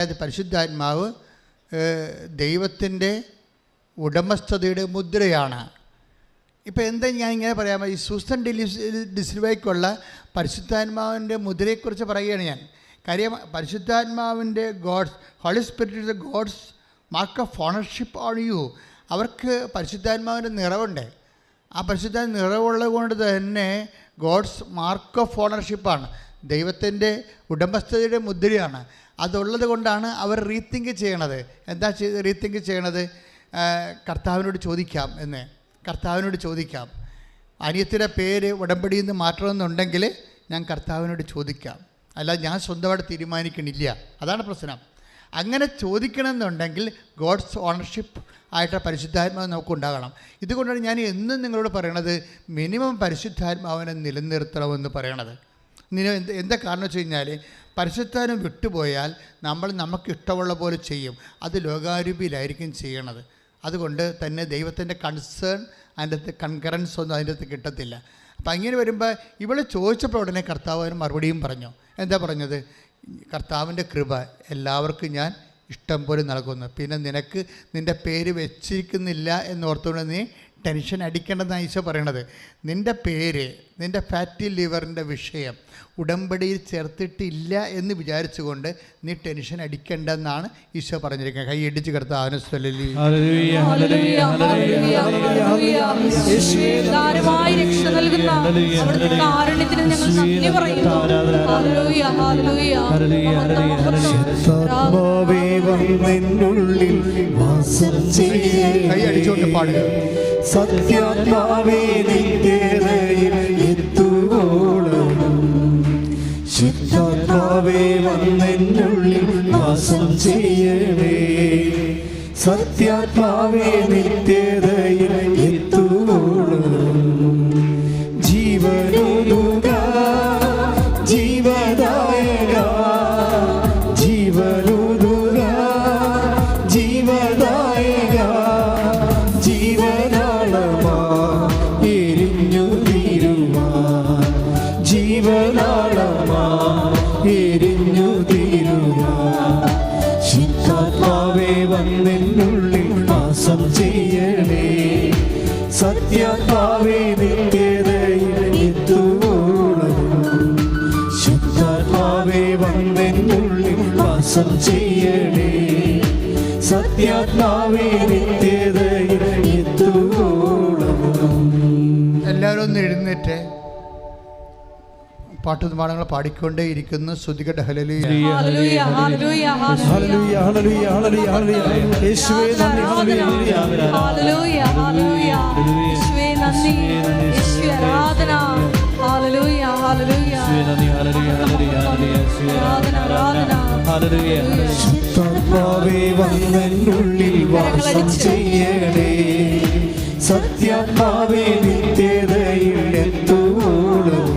അതായത് പരിശുദ്ധാത്മാവ് ദൈവത്തിന്റെ ഉടമസ്ഥതയുടെ മുദ്രയാണ്. ഇപ്പോൾ എന്താ ഞാൻ ഇങ്ങനെ പറയാമോ? ഈ സൂസൻ ഡിലിസ് ഡിസിൽവയ്ക്കുള്ള പരിശുദ്ധാത്മാവിന്റെ മുദ്രയെക്കുറിച്ച് പറയുകയാണ് ഞാൻ. കാര്യം പരിശുദ്ധാത്മാവിന്റെ God's holy spirit God's mark of ownership on you. അവർക്ക് പരിശുദ്ധാത്മാവിന്റെ നിറവുണ്ട്. ആ പരിശുദ്ധ നിറവുള്ളത് കൊണ്ട് തന്നെ ഗോഡ്സ് മാർക്ക് ഓഫ് ഓണർഷിപ്പാണ്. ദൈവത്തിന്റെ ഉടമസ്ഥതയുടെ മുദ്രയാണ്. അതുള്ളത് കൊണ്ടാണ് അവർ റീത്തിങ്ക് ചെയ്യണത്. എന്താ ചെയ്ത് റീത്തിങ്ക് ചെയ്യണത്? കർത്താവിനോട് ചോദിക്കാം എന്ന്. കർത്താവിനോട് ചോദിക്കാം. അനിയത്തിന്റെ പേര് ഉടമ്പടിയിൽ നിന്ന് മാറ്റണമെന്നുണ്ടെങ്കിൽ ഞാൻ കർത്താവിനോട് ചോദിക്കാം. അല്ല ഞാൻ സ്വന്തമായിട്ട് തീരുമാനിക്കണില്ല. അതാണ് പ്രശ്നം. അങ്ങനെ ചോദിക്കണമെന്നുണ്ടെങ്കിൽ ഗോഡ്സ് ഓണർഷിപ്പ് ആയിട്ട് പരിശുദ്ധാത്മാവ് നമുക്ക് ഉണ്ടാകണം ഇതുകൊണ്ടാണ് ഞാൻ എന്നും നിങ്ങളോട് പറയണത് മിനിമം പരിശുദ്ധാത്മാവിനെ നിലനിർത്തണമെന്ന് പറയണത്. നിന എന്ത് എന്താ കാരണം വെച്ച് കഴിഞ്ഞാൽ പരിശുദ്ധാനം വിട്ടുപോയാൽ നമ്മൾ നമുക്ക് ഇഷ്ടമുള്ള പോലെ ചെയ്യും. അത് ലോകാരൂപിയിലായിരിക്കും ചെയ്യണത്. അതുകൊണ്ട് തന്നെ ദൈവത്തിന്റെ കൺസേൺ അതിന്റെ അകത്ത് കൺകറൻസ് ഒന്നും അതിന്റെ അകത്ത് കിട്ടത്തില്ല. അപ്പം അങ്ങനെ വരുമ്പോൾ ഇവളെ ചോദിച്ചപ്പോൾ ഉടനെ കർത്താവ് അതിന് മറുപടിയും പറഞ്ഞു. എന്താ പറഞ്ഞത്? കർത്താവിന്റെ കൃപ എല്ലാവർക്കും ഞാൻ ഇഷ്ടം പോലെ നൽകുന്നു. പിന്നെ നിനക്ക് നിന്റെ പേര് വെച്ചിരിക്കുന്നില്ല എന്നോർത്തുകൊണ്ട് നീ ടെൻഷൻ അടിക്കേണ്ടെന്നാണ് ഈശോ പറയണത്. നിന്റെ പേര് നിന്റെ ഫാറ്റി ലിവറിന്റെ വിഷയം ഉടമ്പടിയിൽ ചേർത്തിട്ടില്ല എന്ന് വിചാരിച്ചുകൊണ്ട് നീ ടെൻഷൻ അടിക്കേണ്ടെന്നാണ് ഈശോ പറഞ്ഞിരിക്കുന്നത്. കൈ ഇടിച്ചു കിടത്ത ആനസ്വലി കൈ അടിച്ചുകൊണ്ട് പാടുക. സത്യാത്മാവേ ഹല്ലേലൂയ. ചെയ്യണേ. സത്യാത്മാവേ നിത്യതയിൽ വാസം ചെയ്യണേ. സത്യാത്മാവേ നിത്യതയിൽ എല്ലാവരും ഒന്ന് എഴുന്നേറ്റ്. പാട്ടുമാണങ്ങൾ പാടിക്കൊണ്ടേ ഇരിക്കുന്നു. ശ്രുതികട്ട ഹലലി ശുദ്ധാത്മാവേ വന്നെന്നുള്ളിൽ വാസം ചെയ്യണേ. സത്യാത്മാവേ നിത്യതയിൽ എത്തുവോളം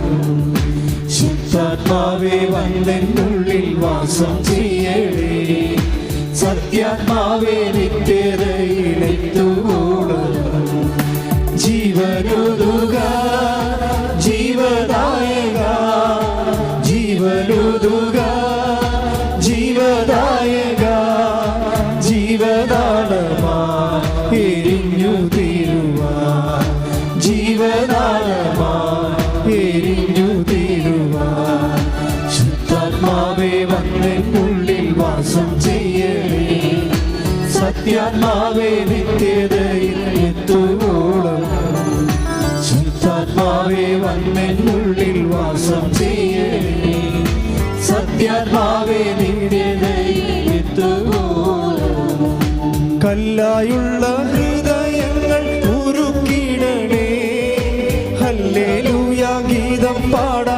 ശുദ്ധാത്മാവേ വന്നെന്നുള്ളിൽ വാസം ചെയ്യണേ. സത്യാത്മാവേ നിത്യതയിൽ എത്തുവോളം ജീവനുതുക ജീവദായക ജീവനുതുക. വാസം ചെയ്യണേ സത്യാത്മാവേ നിന്റെ കല്ലായുള്ള ഹൃദയങ്ങൾ ഉരുക്കിടണേ. ഹല്ലേലൂയ ഗീതം പാടാൻ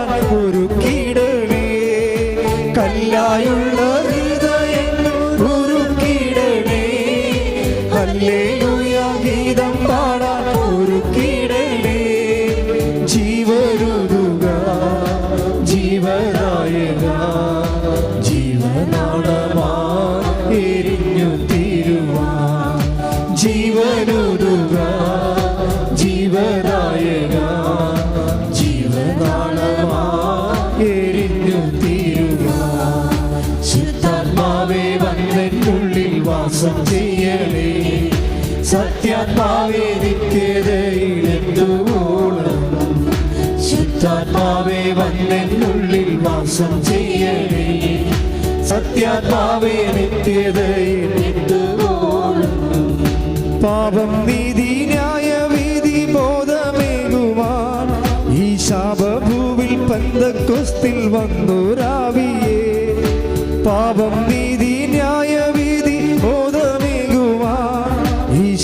വന്നെന്നുള്ളിൽ വാസം ചെയ്യണേ. സത്യാത്മാവേ നിത്യതയിൽ എന്തുവോളം ശുദ്ധാത്മാവേ വന്നെന്നുള്ളിൽ വാസം ചെയ്യണേ. സത്യാത്മാവേ പാപം നീതി ന്യായ വീതി ബോധമേകുവാൻ. ഈ ശാപഭൂവിൽ പന്തക്കൊസ്തിൽ വന്നു രാവിയേ. പാപം നീതി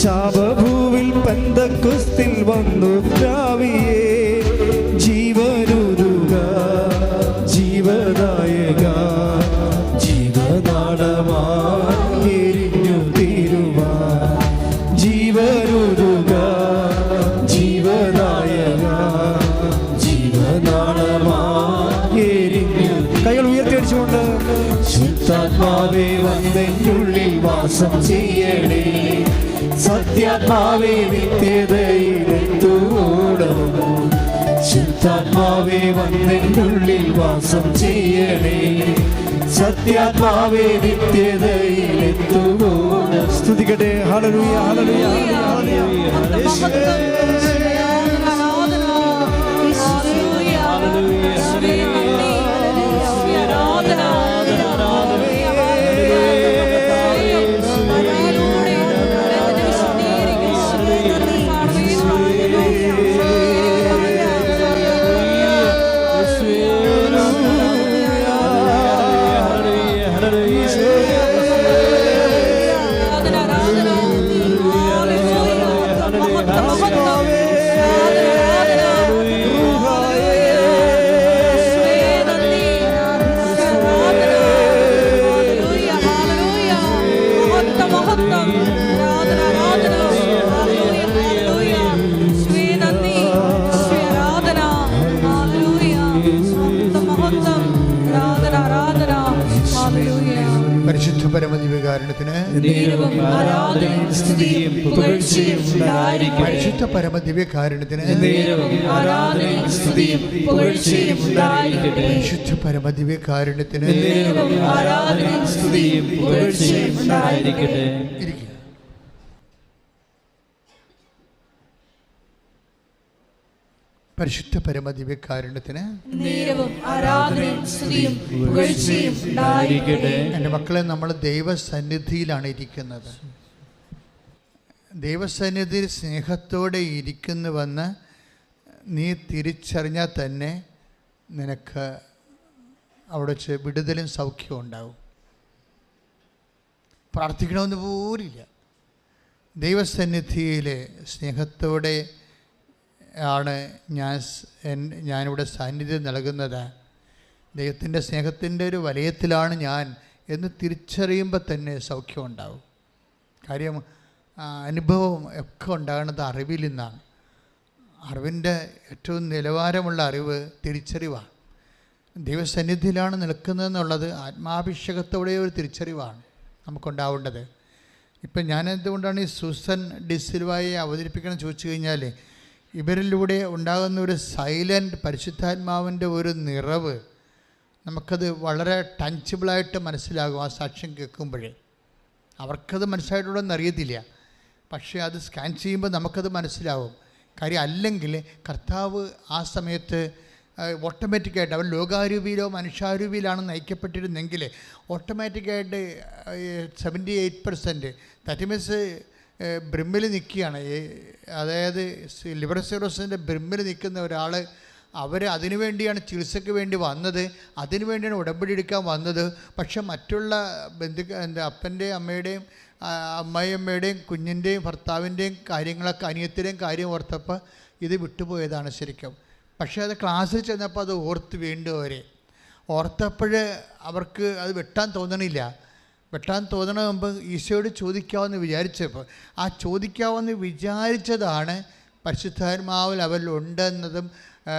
ശാപഭൂവിൽ പന്തക്കുസ്തിൽ വന്നു രാവിയേ. ജീവനുരുക ജീവദായക ജീവനാടമാരിഞ്ഞു തീരുവാൻ. ജീവനുരുക ജീവനായക ജീവനാടമാരിഞ്ഞു കൈകൾ ഉയർത്തിയടിച്ചുകൊണ്ട്. ശുദ്ധാത്മാവേ വന്നെന്നുള്ളിൽ വാസം ചെയ്യണേ സത്യാത്മാവേ നിത്യതയിലെത്തൂടവും ശുദ്ധാത്മാവേ വന്നെന്നുള്ളിൽ വാസം ചെയ്യണേ. സത്യാത്മാവേ നിത്യതയിലെത്തുവോണം സ്തുതിക്കട്ടെ. ഹല്ലേലൂയ. ഹല്ലേലൂയ. ഹല്ലേലൂയ പരിശുദ്ധ ഉണ്ടായിരിക്കട്ടെ. പരിശുദ്ധ സ്തുതിയും പുകഴ്ചയും ഉണ്ടായിരിക്കട്ടെ. പരിശുദ്ധ പരമദിവ്യകാരണത്തിന് നേരവും ആരാധനയും പരിശുദ്ധ പുകഴ്ചയും ഉണ്ടായിരിക്കട്ടെ. എന്റെ മക്കളെ നമ്മൾ ദൈവസന്നിധിയിലാണ് ഇരിക്കുന്നത്. ദൈവസന്നിധിയിൽ സ്നേഹത്തോടെ ഇരിക്കുന്നുവെന്ന് നീ തിരിച്ചറിഞ്ഞാൽ തന്നെ നിനക്ക് അവിടെ വെച്ച് വിടുതലും സൗഖ്യവും ഉണ്ടാവും. പ്രാർത്ഥിക്കണമെന്ന് പോലില്ല ദൈവസന്നിധിയിൽ സ്നേഹത്തോടെ ആണ് ഞാൻ ഞാനിവിടെ സാന്നിധ്യം നൽകുന്നത്. ദൈവത്തിന്റെ സ്നേഹത്തിന്റെ ഒരു വലയത്തിലാണ് ഞാൻ എന്ന് തിരിച്ചറിയുമ്പോൾ തന്നെ സൗഖ്യം ഉണ്ടാവും. കാര്യം അനുഭവം ഒക്കെ ഉണ്ടാകുന്നത് അറിവിൽ നിന്നാണ്. അറിവിന്റെ ഏറ്റവും നിലവാരമുള്ള അറിവ് തിരിച്ചറിവാണ്. ദൈവസന്നിധിയിലാണ് നിൽക്കുന്നതെന്നുള്ളത് ആത്മാഭിഷേകത്തോടെ ഒരു തിരിച്ചറിവാണ് നമുക്കുണ്ടാവേണ്ടത്. ഇപ്പം ഞാൻ എന്തുകൊണ്ടാണ് ഈ സുസൻ ഡിസിൽവായെ അവതരിപ്പിക്കണം ചോദിച്ചു കഴിഞ്ഞാൽ ഇവരിലൂടെ ഉണ്ടാകുന്ന ഒരു സൈലന്റ് പരിശുദ്ധാത്മാവിന്റെ ഒരു നിറവ് നമുക്കത് വളരെ ടച്ചബിളായിട്ട് മനസ്സിലാകും ആ സാക്ഷ്യം കേൾക്കുമ്പോഴേ. അവർക്കത് മനസ്സിലായിട്ടുള്ളതെന്ന് അറിയത്തില്ല. പക്ഷേ അത് സ്കാൻ ചെയ്യുമ്പോൾ നമുക്കത് മനസ്സിലാവും. കാര്യം അല്ലെങ്കിൽ കർത്താവ് ആ സമയത്ത് ഓട്ടോമാറ്റിക്കായിട്ട് അവൻ ലോകാരൂപിയിലോ മനുഷ്യാരൂപിയിലാണ് നയിക്കപ്പെട്ടിരുന്നെങ്കിൽ ഓട്ടോമാറ്റിക്കായിട്ട് seventy eight percent that means ബ്രിമ്മിൽ നിൽക്കുകയാണ്. അതായത് ലിബർ സിറോസിന്റെ ബ്രിമ്മിൽ നിൽക്കുന്ന ഒരാൾ അവർ അതിനു വേണ്ടിയാണ് ചികിത്സയ്ക്ക് വേണ്ടി വന്നത്. അതിനു വേണ്ടിയാണ് ഉടമ്പടി എടുക്കാൻ വന്നത്. പക്ഷെ മറ്റുള്ള ബന്ധു എന്റെ അപ്പന്റെയും അമ്മയുടെയും അമ്മായിയമ്മയുടെയും കുഞ്ഞിന്റെയും ഭർത്താവിന്റെയും കാര്യങ്ങളൊക്കെ അനിയത്തിന്റെയും കാര്യം ഓർത്തപ്പോൾ ഇത് വിട്ടുപോയതാണ് ശരിക്കും. പക്ഷേ അത് ക്ലാസ്സിൽ ചെന്നപ്പോൾ അത് ഓർത്ത് വീണ്ടും അവരെ. ഓർത്തപ്പോൾ അവർക്ക് അത് വെട്ടാൻ തോന്നണില്ല. വെട്ടാൻ തോന്നണ മുമ്പ് ഈശോയോട് ചോദിക്കാമെന്ന് വിചാരിച്ചപ്പോൾ ആ ചോദിക്കാമെന്ന് വിചാരിച്ചതാണ് പരിശുദ്ധാത്മാവിൽ അവരിൽ ഉണ്ടെന്നതും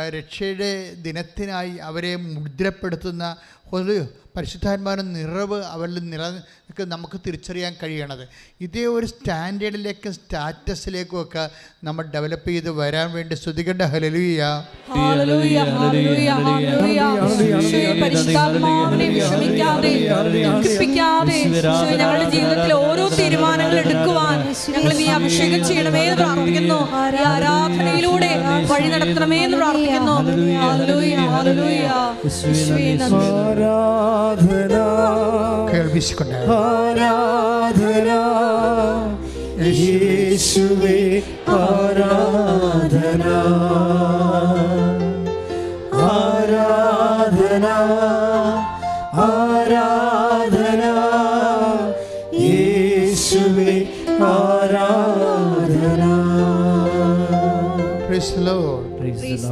രക്ഷയുടെ ദിനത്തിനായി അവരെ മുദ്രപ്പെടുത്തുന്ന ഒരു പരിശുദ്ധാത്മാവിന്റെ നിറവ് അവരിൽ നിറ നമുക്ക് തിരിച്ചറിയാൻ കഴിയണത്. ഇതേ ഒരു സ്റ്റാൻഡേർഡിലേക്ക് സ്റ്റാറ്റസിലേക്കും ഒക്കെ നമ്മൾ ഡെവലപ്പ് ചെയ്ത് വരാൻ വേണ്ടി സ്തുതികണ്ട ഹലലുയ ഞങ്ങളുടെ ജീവിതത്തിൽ ഓരോ തീരുമാനങ്ങൾ എടുക്കുവാൻ ഞങ്ങൾ നീ അഭിഷേകം ചെയ്യണമേ എന്ന് പ്രാർത്ഥിക്കുന്നു. ഈ ആരാധനയിലൂടെ വഴി നടത്തണമേ എന്ന് പ്രാർത്ഥിക്കുന്നു. ആരാധന. കേൾപ്പിച്ചുകൊണ്ട് ആരാധന. യേശുവേ ആരാധന. ആരാധന. ആരാധന. യേശുവേ ആരാധന.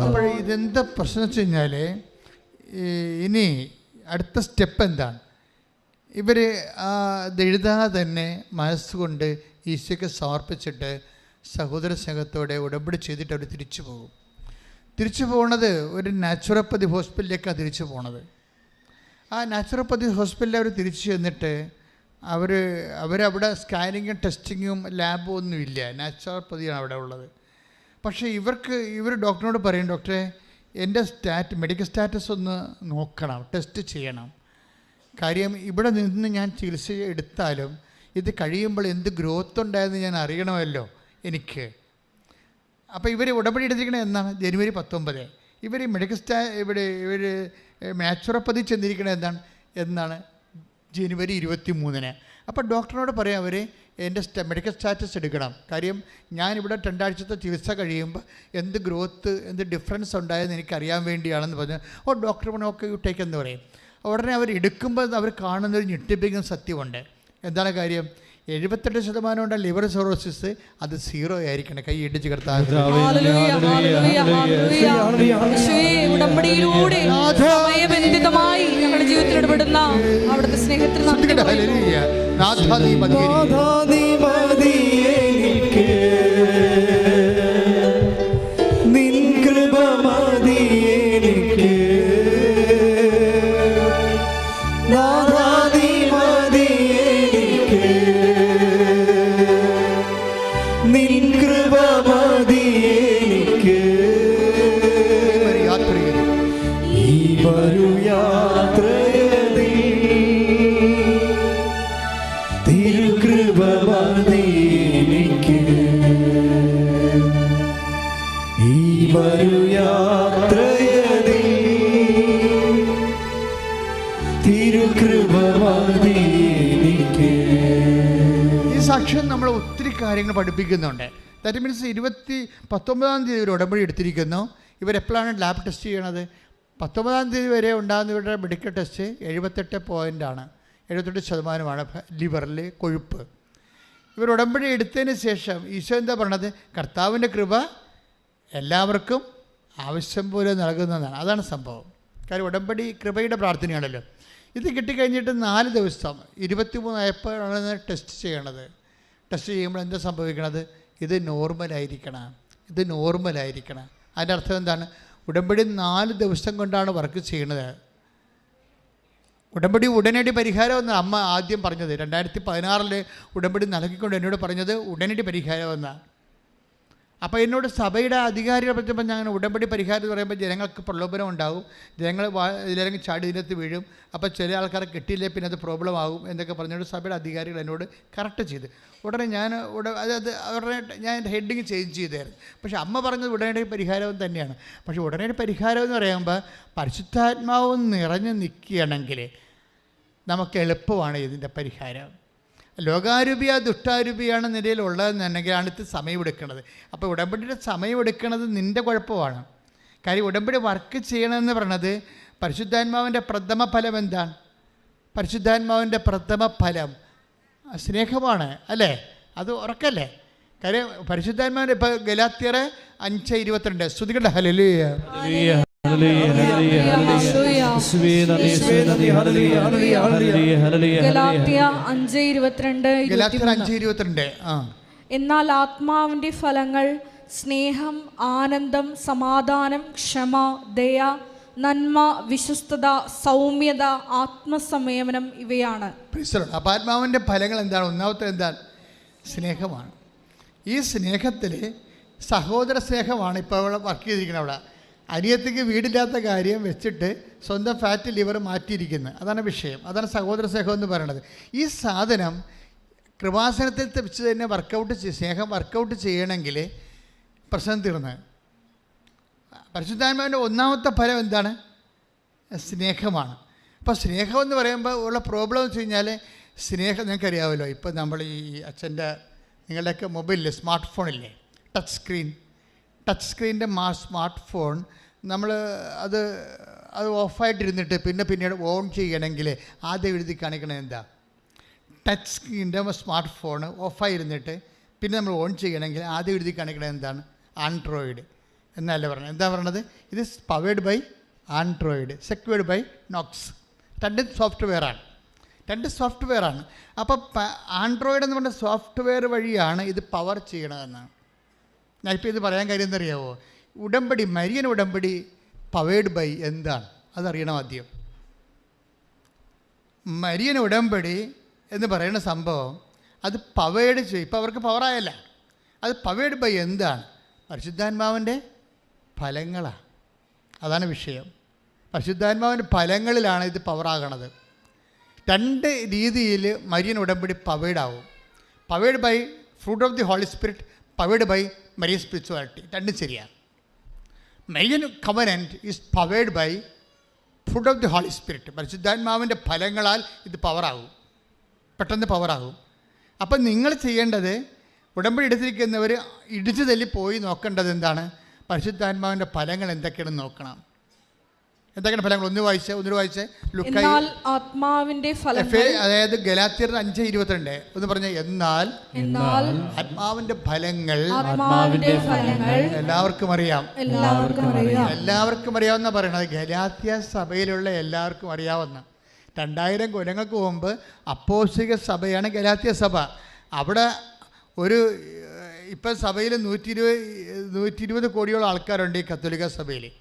അപ്പോൾ ഇതെന്താ പ്രശ്നം വെച്ച് കഴിഞ്ഞാൽ ഇനി അടുത്ത സ്റ്റെപ്പ് എന്താണ്? ഇവർ ഇതെഴുതാതെ തന്നെ മനസ്സുകൊണ്ട് ഈശോയ്ക്ക് സമർപ്പിച്ചിട്ട് സഹോദര സംഘത്തോടെ ഉടമ്പടി ചെയ്തിട്ട് അവർ തിരിച്ചു പോകും. തിരിച്ചു പോകുന്നത് ഒരു നാച്ചുറോപ്പതി ഹോസ്പിറ്റലിലേക്കാണ് തിരിച്ചു പോണത്. ആ നാച്ചുറോപ്പതി ഹോസ്പിറ്റലിൽ അവർ തിരിച്ചു ചെന്നിട്ട് അവർ അവരവിടെ സ്കാനിങ്ങും ടെസ്റ്റിങ്ങും ലാബും ഒന്നുമില്ല. നാച്ചുറോപ്പതിയാണ് അവിടെ ഉള്ളത്. പക്ഷേ ഇവർക്ക് ഇവർ ഡോക്ടറിനോട് പറയും ഡോക്ടറെ എന്റെ സ്റ്റാറ്റ് മെഡിക്കൽ സ്റ്റാറ്റസ് ഒന്ന് നോക്കണം ടെസ്റ്റ് ചെയ്യണം. കാര്യം ഇവിടെ നിന്ന് ഞാൻ ചികിത്സ എടുത്താലും ഇത് കഴിയുമ്പോൾ എന്ത് ഗ്രോത്ത് ഉണ്ടായെന്ന് ഞാൻ അറിയണമല്ലോ എനിക്ക്. അപ്പോൾ ഇവർ ഉടമ്പടി എടുത്തിരിക്കണത് എന്നാണ്? ജനുവരി പത്തൊമ്പത്. ഇവർ മെഡിക്കൽ സ്റ്റാ ഇവിടെ ഇവർ മാച്ചുറപ്പതി ചെന്നിരിക്കണത് എന്താണ്? എന്നാണ് ജനുവരി ഇരുപത്തി മൂന്നിന് അപ്പോൾ ഡോക്ടറിനോട് പറയാം അവർ എന്റെ മെഡിക്കൽ സ്റ്റാറ്റസ് എടുക്കണം. കാര്യം ഞാനിവിടെ രണ്ടാഴ്ചത്തെ ചികിത്സ കഴിയുമ്പോൾ എന്ത് ഗ്രോത്ത് എന്ത് ഡിഫറൻസ് ഉണ്ടായെന്ന് എനിക്കറിയാൻ വേണ്ടിയാണെന്ന് പറഞ്ഞു ഓ ഡോക്ടർ പറഞ്ഞു ഓക്കെ യു ടേക്ക് എന്ന് പറയും. ഉടനെ അവർ എടുക്കുമ്പോൾ അവർ കാണുന്നൊരു ഞെട്ടിപ്പിക്കുന്ന സത്യമുണ്ട്. എന്താണ് കാര്യം? എഴുപത്തെട്ട് ശതമാനം ഉണ്ട് ലിവർ സോറോസിസ് അത് സീറോ ആയിരിക്കണം. കൈ ഇടിച്ച് കിടത്താൻ ഉടമ്പടിയിലൂടെ സമയബന്ധിതമായി ഞങ്ങളുടെ ജീവിതത്തിൽ ഇടപെടുന്ന അവിടുത്തെ സ്നേഹത്തിൽ ശ്രദ്ധിക്കട്ടെ. കാര്യങ്ങൾ പഠിപ്പിക്കുന്നുണ്ട്. ദാറ്റ് മീൻസ് ഇരുപത്തി പത്തൊമ്പതാം തീയതി ഒരു ഉടമ്പടി എടുത്തിരിക്കുന്നു. ഇവരെപ്പോഴാണ് ലാബ് ടെസ്റ്റ് ചെയ്യണത്? പത്തൊമ്പതാം തീയതി വരെ ഉണ്ടാകുന്ന ഇവരുടെ മെഡിക്കൽ ടെസ്റ്റ് എഴുപത്തെട്ട് പോയിന്റാണ് എഴുപത്തെട്ട് ശതമാനമാണ് ലിവറിൽ കൊഴുപ്പ്. ഇവർ ഉടമ്പടി എടുത്തതിന് ശേഷം ഈശോ എന്താ പറഞ്ഞത്? കർത്താവിന്റെ കൃപ എല്ലാവർക്കും ആവശ്യം പോലെ നൽകുന്നതാണ്. അതാണ് സംഭവം. കാര്യം ഉടമ്പടി കൃപയുടെ പ്രാർത്ഥനയാണല്ലോ. ഇത് കിട്ടിക്കഴിഞ്ഞിട്ട് നാല് ദിവസം ഇരുപത്തി മൂന്നായപ്പോഴാണ് ടെസ്റ്റ് ചെയ്യണത്. ടെസ്റ്റ് ചെയ്യുമ്പോൾ എന്താ സംഭവിക്കണത്? ഇത് നോർമലായിരിക്കണം ഇത് നോർമലായിരിക്കണം അതിന്റെ അർത്ഥം എന്താണ്? ഉടമ്പടി നാല് ദിവസം കൊണ്ടാണ് വർക്ക് ചെയ്യണത് ഉടമ്പടി ഉടനടി പരിഹാരമെന്ന് അമ്മ ആദ്യം പറഞ്ഞത്. രണ്ടായിരത്തി പതിനാറിൽ ഉടമ്പടി നൽകിക്കൊണ്ട് എന്നോട് പറഞ്ഞത് ഉടനടി പരിഹാരം എന്നാണ് അപ്പോൾ എന്നോട് സഭയുടെ അധികാരികളെ പറ്റുമ്പോൾ ഞാൻ ഉടമ്പടി പരിഹാരം എന്ന് പറയുമ്പോൾ ജനങ്ങൾക്ക് പ്രലോഭനം ഉണ്ടാവും ജനങ്ങൾ ഇതിലിറങ്ങി ചാടി ഇതിനകത്ത് വീഴും. അപ്പോൾ ചില ആൾക്കാരെ കിട്ടിയില്ലേ പിന്നെ അത് പ്രോബ്ലം ആകും എന്നൊക്കെ പറഞ്ഞുകൊണ്ട് സഭയുടെ അധികാരികൾ എന്നോട് കറക്റ്റ് ചെയ്ത്. ഉടനെ ഞാൻ അതായത് ഉടനെ ഞാൻ ഹെഡിങ് ചേഞ്ച് ചെയ്തായിരുന്നു. പക്ഷെ അമ്മ പറഞ്ഞത് ഉടനടി പരിഹാരം തന്നെയാണ്. പക്ഷേ ഉടനടി പരിഹാരം എന്ന് പറയുമ്പോൾ പരിശുദ്ധാത്മാവ് നിറഞ്ഞു നിൽക്കുകയാണെങ്കിൽ നമുക്ക് എളുപ്പമാണ് ഇതിന്റെ പരിഹാരം. ലോകാരൂപിയ ദുഷ്ടാരൂപിയാണ് നിലയിൽ ഉള്ളതെന്നുണ്ടെങ്കിലാണ് ഇത് സമയമെടുക്കുന്നത്. അപ്പോൾ ഉടമ്പടിയുടെ സമയമെടുക്കുന്നത് നിന്റെ കുഴപ്പമാണ്. കാര്യം ഉടമ്പടി വർക്ക് ചെയ്യണമെന്ന് പറഞ്ഞത് പരിശുദ്ധാത്മാവിന്റെ പ്രഥമ ഫലം എന്താണ്? പരിശുദ്ധാത്മാവിന്റെ പ്രഥമ ഫലം സ്നേഹമാണ് അല്ലേ? അത് ഉറക്കല്ലേ? കാര്യം പരിശുദ്ധാത്മാവിന്റെ ഇപ്പോൾ ഗലാത്തിയറ് അഞ്ച് ഇരുപത്തിരണ്ട്. ശ്രുതികളുടെ ഹലലുയ എന്നാൽ ആത്മാവിന്റെ ഫലങ്ങൾ സ്നേഹം ആനന്ദം സമാധാനം ക്ഷമ ദയ നന്മ വിശ്വസ്തത സൗമ്യത ആത്മസംയമനം ഇവയാണ്. പ്രിസറുണ്ട് ആത്മാവിന്റെ ആത്മാവിന്റെ ഫലങ്ങൾ എന്താണ്? ഒന്നാമത്തെ എന്താണ്? സ്നേഹമാണ്. ഈ സ്നേഹത്തിൽ സഹോദര സ്നേഹമാണ് ഇപ്പോൾ വർക്ക് ചെയ്തിരിക്കുന്നത് അവിടെ. അനിയത്തിക്ക് വീടില്ലാത്ത കാര്യം വെച്ചിട്ട് സ്വന്തം ഫാറ്റ് ലിവർ മാറ്റിയിരിക്കുന്നത് അതാണ് വിഷയം. അതാണ് സഹോദര സ്നേഹം എന്ന് പറയുന്നത് ഈ സാധനം കൃപാസനത്തിൽ വെച്ച് തന്നെ വർക്കൗട്ട് സ്നേഹം വർക്കൗട്ട് ചെയ്യണമെങ്കിൽ പ്രശ്നം തീർന്ന്. പരിശുദ്ധാത്മാവിന്റെ ഒന്നാമത്തെ ഫലം എന്താണ്? സ്നേഹമാണ്. അപ്പോൾ സ്നേഹം എന്ന് പറയുമ്പോൾ ഉള്ള പ്രോബ്ലം വെച്ച് കഴിഞ്ഞാൽ സ്നേഹം നിങ്ങൾക്കറിയാമല്ലോ ഇപ്പോൾ നമ്മൾ ഈ അച്ഛന്റെ നിങ്ങളുടെയൊക്കെ മൊബൈലിൽ സ്മാർട്ട് ഫോണില്ലേ ടച്ച് സ്ക്രീൻ ടച്ച് സ്ക്രീന്റെ മാ സ്മാർട്ട് ഫോൺ നമ്മൾ അത് അത് ഓഫായിട്ടിരുന്നിട്ട് പിന്നെ പിന്നീട് ഓൺ ചെയ്യണമെങ്കിൽ ആദ്യം എഴുതി കാണിക്കണം എന്താ? ടച്ച് സ്ക്രീന്റെ സ്മാർട്ട് ഫോൺ ഓഫായിരുന്നിട്ട് പിന്നെ നമ്മൾ ഓൺ ചെയ്യണമെങ്കിൽ ആദ്യം എഴുതി കാണിക്കണം എന്താണ്? ആൻഡ്രോയിഡ് എന്നല്ല പറഞ്ഞത്? എന്താ പറയണത് ഇത് powered by Android secured by Knox രണ്ട് സോഫ്റ്റ്വെയറാണ് രണ്ട് സോഫ്റ്റ്വെയർ ആണ്. അപ്പോൾ ആൻഡ്രോയിഡ് എന്ന് പറഞ്ഞ സോഫ്റ്റ്വെയർ വഴിയാണ് ഇത് പവർ ചെയ്യണതെന്നാണ്. ഞാനിപ്പോൾ ഇത് പറയാൻ കാര്യം എന്തറിയാവോ ഉടമ്പടി മരിയൻ ഉടമ്പടി പവേഡ് ബൈ എന്താണ്? അതറിയണം ആദ്യം. മരിയൻ ഉടമ്പടി എന്ന് പറയുന്ന സംഭവം അത് പവേഡ് ചെയ്യും ഇപ്പോൾ അവർക്ക് പവറായല്ല അത് പവേഡ് ബൈ എന്താണ്? പരിശുദ്ധാത്മാവിന്റെ ഫലങ്ങളാണ് അതാണ് വിഷയം. പരിശുദ്ധാത്മാവിന്റെ ഫലങ്ങളിലാണ് ഇത് പവറാകണത് രണ്ട് രീതിയിൽ മരിയൻ ഉടമ്പടി പവേഡാവും powered by fruit of the holy spirit powered by Marian spirituality രണ്ടും ശരിയാണ് Marian covenant is powered by food of the holy spirit പരിശുദ്ധാത്മാവിന്റെ ഫലങ്ങളാൽ ഇത് പവറാകും പെട്ടെന്ന് പവറാകും അപ്പം നിങ്ങൾ ചെയ്യേണ്ടത് ഉടമ്പടി എടുത്തിരിക്കുന്നവർ ഇടിച്ചു തല്ലി പോയി നോക്കേണ്ടത് എന്താണ്? പരിശുദ്ധാത്മാവിന്റെ ഫലങ്ങൾ എന്തൊക്കെയാണെന്ന് നോക്കണം. എന്തൊക്കെയാണ് ഫലങ്ങൾ? ഒന്ന് വായിച്ചേ ഒന്ന് വായിച്ചേ. ലുക്കായി എന്നാൽ ആത്മാവിന്റെ ഫലങ്ങൾ അതായത് ഗലാത്തിയർ അഞ്ച് ഇരുപത്തിരണ്ട്. ഒന്ന് പറഞ്ഞ എന്നാൽ എന്നാൽ ആത്മാവിന്റെ ഫലങ്ങൾ ആത്മാവിന്റെ ഫലങ്ങൾ എല്ലാവർക്കും അറിയാം. എല്ലാവർക്കും അറിയാം. എല്ലാവർക്കും അറിയാവുന്ന പറയണത് ഗലാത്യ സഭയിലുള്ള എല്ലാവർക്കും അറിയാവുന്ന. രണ്ടായിരം കൊല്ലങ്ങൾക്ക് മുമ്പ് അപ്പോസിക സഭയാണ് ഗലാത്യ സഭ. അവിടെ ഒരു ഇപ്പം സഭയിൽ നൂറ്റി ഇരുപത് നൂറ്റി ഇരുപത് കോടിയോളം ആൾക്കാരുണ്ട് ഈ കത്തോലിക്ക സഭയിൽ.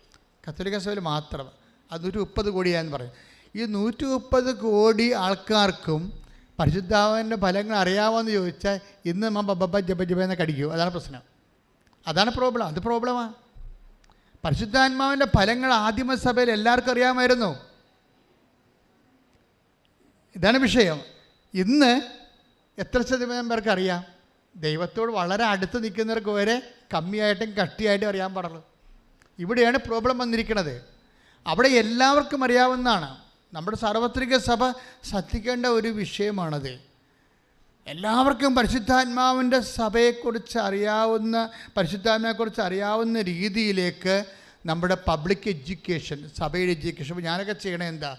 കത്തോലിക്ക സഭയിൽ മാത്രം. അത് നൂറ്റി മുപ്പത് കോടിയാന്ന് പറയും. ഈ നൂറ്റി മുപ്പത് കോടി ആൾക്കാർക്കും പരിശുദ്ധാവന്റെ ഫലങ്ങൾ അറിയാമോയെന്ന് ചോദിച്ചാൽ ഇന്ന് നമ്മൾ ബബ്ബ ജബ ജപ എന്നൊക്കെ അടിക്കും. അതാണ് പ്രശ്നം. അതാണ് പ്രോബ്ലം അത് പ്രോബ്ലമാണ് പരിശുദ്ധാത്മാവിന്റെ ഫലങ്ങൾ ആദിമസഭയിൽ എല്ലാവർക്കും അറിയാമായിരുന്നു. ഇതാണ് വിഷയം. ഇന്ന് എത്ര ശതമാനം പേർക്ക് അറിയാം? ദൈവത്തോട് വളരെ അടുത്ത് നിൽക്കുന്നവർക്ക് വരെ കമ്മിയായിട്ടും കട്ടിയായിട്ടും അറിയാൻ പാടുള്ളൂ. ഇവിടെയാണ് പ്രോബ്ലം വന്നിരിക്കുന്നത്. അവിടെ എല്ലാവർക്കും അറിയാവുന്നതാണ്. നമ്മുടെ സാർവത്രിക സഭ ശ്രദ്ധിക്കേണ്ട ഒരു വിഷയമാണത്. എല്ലാവർക്കും പരിശുദ്ധാത്മാവിന്റെ സഭയെക്കുറിച്ച് അറിയാവുന്ന പരിശുദ്ധാത്മാവിനെക്കുറിച്ച് അറിയാവുന്ന രീതിയിലേക്ക് നമ്മുടെ പബ്ലിക് എഡ്യൂക്കേഷൻ സഭയുടെ എഡ്യൂക്കേഷൻ. ഇപ്പോൾ ഞാനൊക്കെ ചെയ്യണത് എന്താ?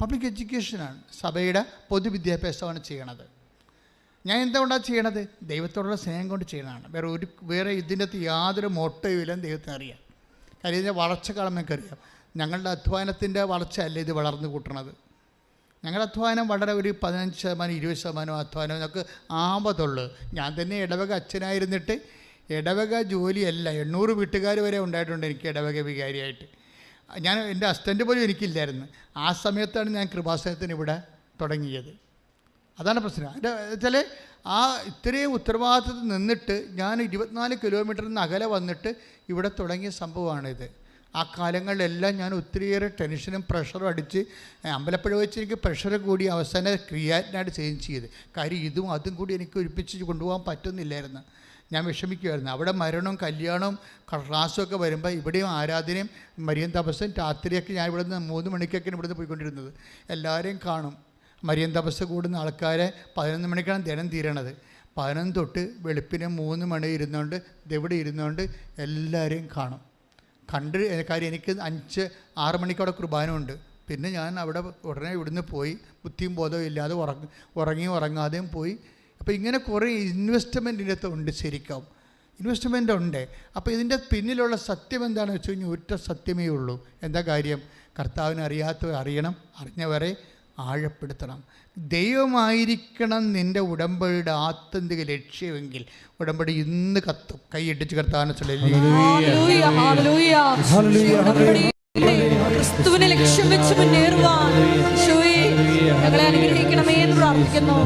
പബ്ലിക് എഡ്യൂക്കേഷനാണ്. സഭയുടെ പൊതുവിദ്യാഭ്യാസമാണ് ചെയ്യണത്. ഞാൻ എന്തുകൊണ്ടാണ് ചെയ്യണത്? ദൈവത്തോടുള്ള സ്നേഹം കൊണ്ട് ചെയ്യണതാണ്. വേറെ ഒരു വേറെ ഇതിന്റെ അകത്ത് യാതൊരു മോട്ടോയിലും ദൈവത്തിന് അറിയാം കാര്യം ഇതിന്റെ വളർച്ച കാണുമ്പോൾ എനിക്കറിയാം ഞങ്ങളുടെ അധ്വാനത്തിന്റെ വളർച്ചയല്ല ഇത് വളർന്നു കൂട്ടണത്? ഞങ്ങളുടെ അധ്വാനം വളരെ ഒരു പതിനഞ്ച് ശതമാനം ഇരുപത് ശതമാനം അധ്വാനം ഞങ്ങൾക്ക് ആവതുള്ളൂ. ഞാൻ തന്നെ ഇടവക അച്ഛനായിരുന്നിട്ട് ഇടവക ജോലിയല്ല എണ്ണൂറ് വീട്ടുകാർ വരെ ഉണ്ടായിട്ടുണ്ട് എനിക്ക് ഇടവക വികാരിയായിട്ട്. ഞാൻ എന്റെ അസിസ്റ്റന്റ് പോലും എനിക്കില്ലായിരുന്നു. ആ സമയത്താണ് ഞാൻ കൃപാസനത്തിന് ഇവിടെ തുടങ്ങിയത്. അതാണ് പ്രശ്നം. അതിന്റെ വെച്ചാൽ ആ ഇത്രയും ഉത്തരവാദിത്തത്തിൽ നിന്നിട്ട് ഞാൻ ഇരുപത്തിനാല് കിലോമീറ്ററിൽ നിന്ന് അകലെ വന്നിട്ട് ഇവിടെ തുടങ്ങിയ സംഭവമാണിത്. ആ കാലങ്ങളിലെല്ലാം ഞാൻ ഒത്തിരിയേറെ ടെൻഷനും പ്രഷറും അടിച്ച് അമ്പലപ്പുഴ വെച്ച് എനിക്ക് പ്രഷർ കൂടി അവസാനം ക്രിയാറ്റിനായിട്ട് ചേഞ്ച് ചെയ്ത്. കാര്യം ഇതും അതും കൂടി എനിക്ക് ഒരുപ്പിച്ച് കൊണ്ടുപോകാൻ പറ്റുന്നില്ലായിരുന്നു. ഞാൻ വിഷമിക്കുമായിരുന്നു അവിടെ മരണവും കല്യാണവും ക്ലാസ്സും ഒക്കെ വരുമ്പോൾ ഇവിടെയും ആരാധനയും മരിയൻ തപസ്സും രാത്രിയൊക്കെ ഞാൻ ഇവിടുന്ന് മൂന്ന് മണിക്കൊക്കെയാണ് ഇവിടുന്ന് പോയിക്കൊണ്ടിരുന്നത്. എല്ലാവരെയും കാണും. മരിയൻ തപസ് കൂടുന്ന ആൾക്കാരെ പതിനൊന്ന് മണിക്കാണ് ദിനം തീരണത്. പതിനൊന്ന് തൊട്ട് വെളുപ്പിന് മൂന്ന് മണി ഇരുന്നുകൊണ്ട് ഇതെവിടെ ഇരുന്നുകൊണ്ട് എല്ലാവരെയും കാണും. കണ്ട് കാര്യം എനിക്ക് അഞ്ച് ആറ് മണിക്കവിടെ കുർബാനമുണ്ട് പിന്നെ ഞാൻ അവിടെ ഉടനെ ഇവിടുന്ന് പോയി ബുദ്ധിയും ബോധവും ഇല്ലാതെ ഉറങ്ങി ഉറങ്ങി ഉറങ്ങാതെയും പോയി. അപ്പോൾ ഇങ്ങനെ കുറേ ഇൻവെസ്റ്റ്മെന്റിന്റെ ഉണ്ട് ശരിക്കും. ഇൻവെസ്റ്റ്മെന്റ് ഉണ്ട്. അപ്പോൾ ഇതിന്റെ പിന്നിലുള്ള സത്യം എന്താണെന്ന് വെച്ച് കഴിഞ്ഞാൽ ഒറ്റ സത്യമേ ഉള്ളൂ. എന്താ കാര്യം? കർത്താവിനെ അറിയാത്തവർ അറിയണം അറിഞ്ഞവരെ ആഴപ്പെടുത്തണം. ദൈവമായിരിക്കണം നിന്റെ ഉടമ്പടിയുടെ ആത്യന്തിക ലക്ഷ്യമെങ്കിൽ ഉടമ്പടി ഇന്ന് കത്തും. കൈയിട്ടിച്ച് കർത്താവിനെ ചൊല്ലി. ഹല്ലേലൂയ. Hallelujah hallelujah, hallelujah. ക്രിസ്തുവിനെ ലക്ഷ്യം വെച്ച് മുന്നേറുവാൻ ഞങ്ങളെ അനുഗ്രഹിക്കണമേ എന്ന് പ്രാർത്ഥിക്കുന്നു.